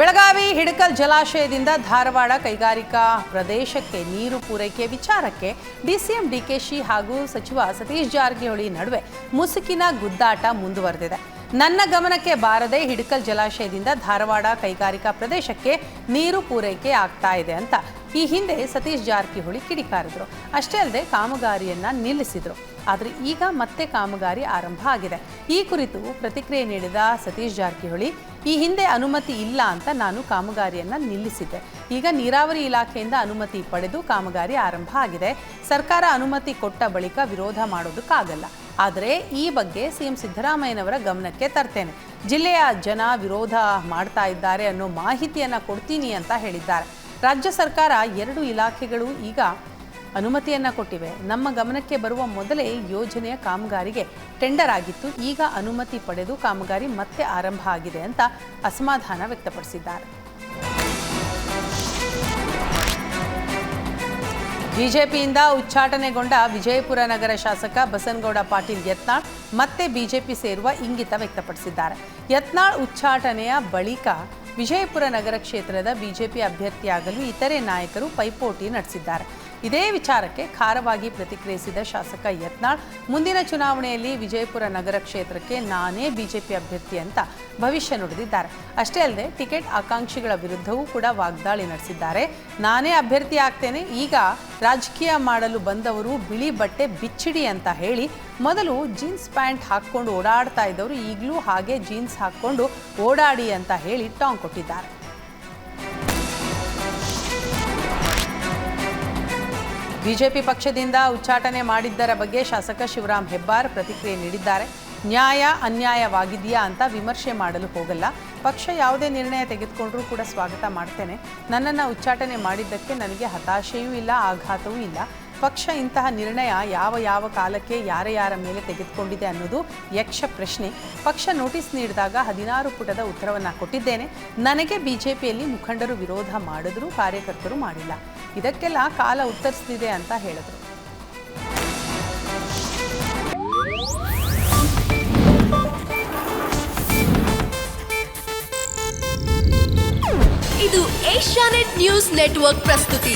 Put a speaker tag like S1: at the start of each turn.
S1: ಬೆಳಗಾವಿ ಹಿಡಕಲ್ ಜಲಾಶಯದಿಂದ ಧಾರವಾಡ ಕೈಗಾರಿಕಾ ಪ್ರದೇಶಕ್ಕೆ ನೀರು ಪೂರೈಕೆ ವಿಚಾರಕ್ಕೆ ಡಿಸಿಎಂ ಡಿಕೆಶಿ ಹಾಗೂ ಸಚಿವ ಸತೀಶ್ ಜಾರಕಿಹೊಳಿ ನಡುವೆ ಮುಸುಕಿನ ಗುದ್ದಾಟ ಮುಂದುವರೆದಿದೆ. ನನ್ನ ಗಮನಕ್ಕೆ ಬಾರದೆ ಹಿಡಕಲ್ ಜಲಾಶಯದಿಂದ ಧಾರವಾಡ ಕೈಗಾರಿಕಾ ಪ್ರದೇಶಕ್ಕೆ ನೀರು ಪೂರೈಕೆ ಆಗ್ತಾ ಇದೆ ಅಂತ ಈ ಹಿಂದೆ ಸತೀಶ್ ಜಾರಕಿಹೊಳಿ ಕಿಡಿಕಾರಿದ್ರು. ಅಷ್ಟೇ ಅಲ್ಲದೆ ಕಾಮಗಾರಿಯನ್ನ ನಿಲ್ಲಿಸಿದ್ರು. ಆದರೆ ಈಗ ಮತ್ತೆ ಕಾಮಗಾರಿ ಆರಂಭ ಆಗಿದೆ. ಈ ಕುರಿತು ಪ್ರತಿಕ್ರಿಯೆ ನೀಡಿದ ಸತೀಶ್ ಜಾರಕಿಹೊಳಿ ಈ ಹಿಂದೆ ಅನುಮತಿ ಇಲ್ಲ ಅಂತ ನಾನು ಕಾಮಗಾರಿಯನ್ನು ನಿಲ್ಲಿಸಿದ್ದೆ. ಈಗ ನೀರಾವರಿ ಇಲಾಖೆಯಿಂದ ಅನುಮತಿ ಪಡೆದು ಕಾಮಗಾರಿ ಆರಂಭ ಆಗಿದೆ. ಸರ್ಕಾರ ಅನುಮತಿ ಕೊಟ್ಟ ಬಳಿಕ ವಿರೋಧ ಮಾಡೋದಕ್ಕಾಗಲ್ಲ. ಆದರೆ ಈ ಬಗ್ಗೆ ಸಿಎಂ ಸಿದ್ದರಾಮಯ್ಯನವರ ಗಮನಕ್ಕೆ ತರ್ತೇನೆ. ಜಿಲ್ಲೆಯ ಜನ ವಿರೋಧ ಮಾಡ್ತಾ ಇದ್ದಾರೆ ಅನ್ನೋ ಮಾಹಿತಿಯನ್ನು ಕೊಡ್ತೀನಿ ಅಂತ ಹೇಳಿದ್ದಾರೆ. ರಾಜ್ಯ ಸರ್ಕಾರ ಎರಡು ಇಲಾಖೆಗಳು ಈಗ ಅನುಮತಿಯನ್ನ ಕೊಟ್ಟಿವೆ. ನಮ್ಮ ಗಮನಕ್ಕೆ ಬರುವ ಮೊದಲೇ ಯೋಜನೆಯ ಕಾಮಗಾರಿಗೆ ಟೆಂಡರ್ ಆಗಿತ್ತು. ಈಗ ಅನುಮತಿ ಪಡೆದು ಕಾಮಗಾರಿ ಮತ್ತೆ ಆರಂಭ ಆಗಿದೆ ಅಂತ ಅಸಮಾಧಾನ ವ್ಯಕ್ತಪಡಿಸಿದ್ದಾರೆ. ಬಿಜೆಪಿಯಿಂದ ಉಚ್ಚಾಟನೆಗೊಂಡ ವಿಜಯಪುರ ನಗರ ಶಾಸಕ ಬಸನಗೌಡ ಪಾಟೀಲ್ ಯತ್ನಾಳ್ ಮತ್ತೆ ಬಿಜೆಪಿ ಸೇರುವ ಇಂಗಿತ ವ್ಯಕ್ತಪಡಿಸಿದ್ದಾರೆ. ಯತ್ನಾಳ್ ಉಚ್ಚಾಟನೆಯ ಬಳಿಕ ವಿಜಯಪುರ ನಗರ ಕ್ಷೇತ್ರದ ಬಿಜೆಪಿ ಅಭ್ಯರ್ಥಿಯಾಗಲು ಇತರೆ ನಾಯಕರು ಪೈಪೋಟಿ ನಡೆಸಿದ್ದಾರೆ. ಇದೇ ವಿಚಾರಕ್ಕೆ ಖಾರವಾಗಿ ಪ್ರತಿಕ್ರಿಯಿಸಿದ ಶಾಸಕ ಯತ್ನಾಳ್, ಮುಂದಿನ ಚುನಾವಣೆಯಲ್ಲಿ ವಿಜಯಪುರ ನಗರ ಕ್ಷೇತ್ರಕ್ಕೆ ನಾನೇ ಬಿಜೆಪಿ ಅಭ್ಯರ್ಥಿ ಅಂತ ಭವಿಷ್ಯ ನುಡಿದಿದ್ದಾರೆ. ಅಷ್ಟೇ ಅಲ್ಲದೆ ಟಿಕೆಟ್ ಆಕಾಂಕ್ಷಿಗಳ ವಿರುದ್ಧವೂ ಕೂಡ ವಾಗ್ದಾಳಿ ನಡೆಸಿದ್ದಾರೆ. ನಾನೇ ಅಭ್ಯರ್ಥಿ ಆಗ್ತೇನೆ, ಈಗ ರಾಜಕೀಯ ಮಾಡಲು ಬಂದವರು ಬಿಳಿ ಬಟ್ಟೆ ಬಿಚ್ಚಿಡಿ ಅಂತ ಹೇಳಿ ಮೊದಲು ಜೀನ್ಸ್ ಪ್ಯಾಂಟ್ ಹಾಕ್ಕೊಂಡು ಓಡಾಡ್ತಾ ಇದ್ದವರು ಈಗಲೂ ಹಾಗೆ ಜೀನ್ಸ್ ಹಾಕ್ಕೊಂಡು ಓಡಾಡಿ ಅಂತ ಹೇಳಿ ಟಾಂಗ್ ಕೊಟ್ಟಿದ್ದಾರೆ. ಬಿಜೆಪಿ ಪಕ್ಷದಿಂದ ಉಚ್ಚಾಟನೆ ಮಾಡಿದ್ದರ ಬಗ್ಗೆ ಶಾಸಕ ಶಿವರಾಮ್ ಹೆಬ್ಬಾರ್ ಪ್ರತಿಕ್ರಿಯೆ ನೀಡಿದ್ದಾರೆ. ನ್ಯಾಯ ಅನ್ಯಾಯವಾಗಿದೆಯಾ ಅಂತ ವಿಮರ್ಶೆ ಮಾಡಲು ಹೋಗಲ್ಲ. ಪಕ್ಷ ಯಾವುದೇ ನಿರ್ಣಯ ತೆಗೆದುಕೊಂಡರೂ ಕೂಡ ಸ್ವಾಗತ ಮಾಡ್ತೇನೆ. ನನ್ನನ್ನು ಉಚ್ಚಾಟನೆ ಮಾಡಿದ್ದಕ್ಕೆ ನನಗೆ ಹತಾಶೆಯೂ ಇಲ್ಲ, ಆಘಾತವೂ ಇಲ್ಲ. ಪಕ್ಷ ಇಂತಹ ನಿರ್ಣಯ ಯಾವ ಯಾವ ಕಾಲಕ್ಕೆ ಯಾರ ಯಾರ ಮೇಲೆ ತೆಗೆದುಕೊಂಡಿದೆ ಅನ್ನೋದು ಯಕ್ಷ ಪ್ರಶ್ನೆ. ಪಕ್ಷ ನೋಟಿಸ್ ನೀಡಿದಾಗ ಹದಿನಾರು ಪುಟದ ಉತ್ತರವನ್ನು ಕೊಟ್ಟಿದ್ದೇನೆ. ನನಗೆ ಬಿಜೆಪಿಯಲ್ಲಿ ಮುಖಂಡರು ವಿರೋಧ ಮಾಡಿದ್ರು, ಕಾರ್ಯಕರ್ತರು ಮಾಡಿಲ್ಲ. ಇದಕ್ಕೆಲ್ಲ ಕಾಲ ಉತ್ತರಿಸ್ತಿದೆ ಅಂತ ಹೇಳಿದ್ರು.
S2: ಇದು ಏಷ್ಯಾನೆಟ್ ನ್ಯೂಸ್ ನೆಟ್ವರ್ಕ್ ಪ್ರಸ್ತುತಿ.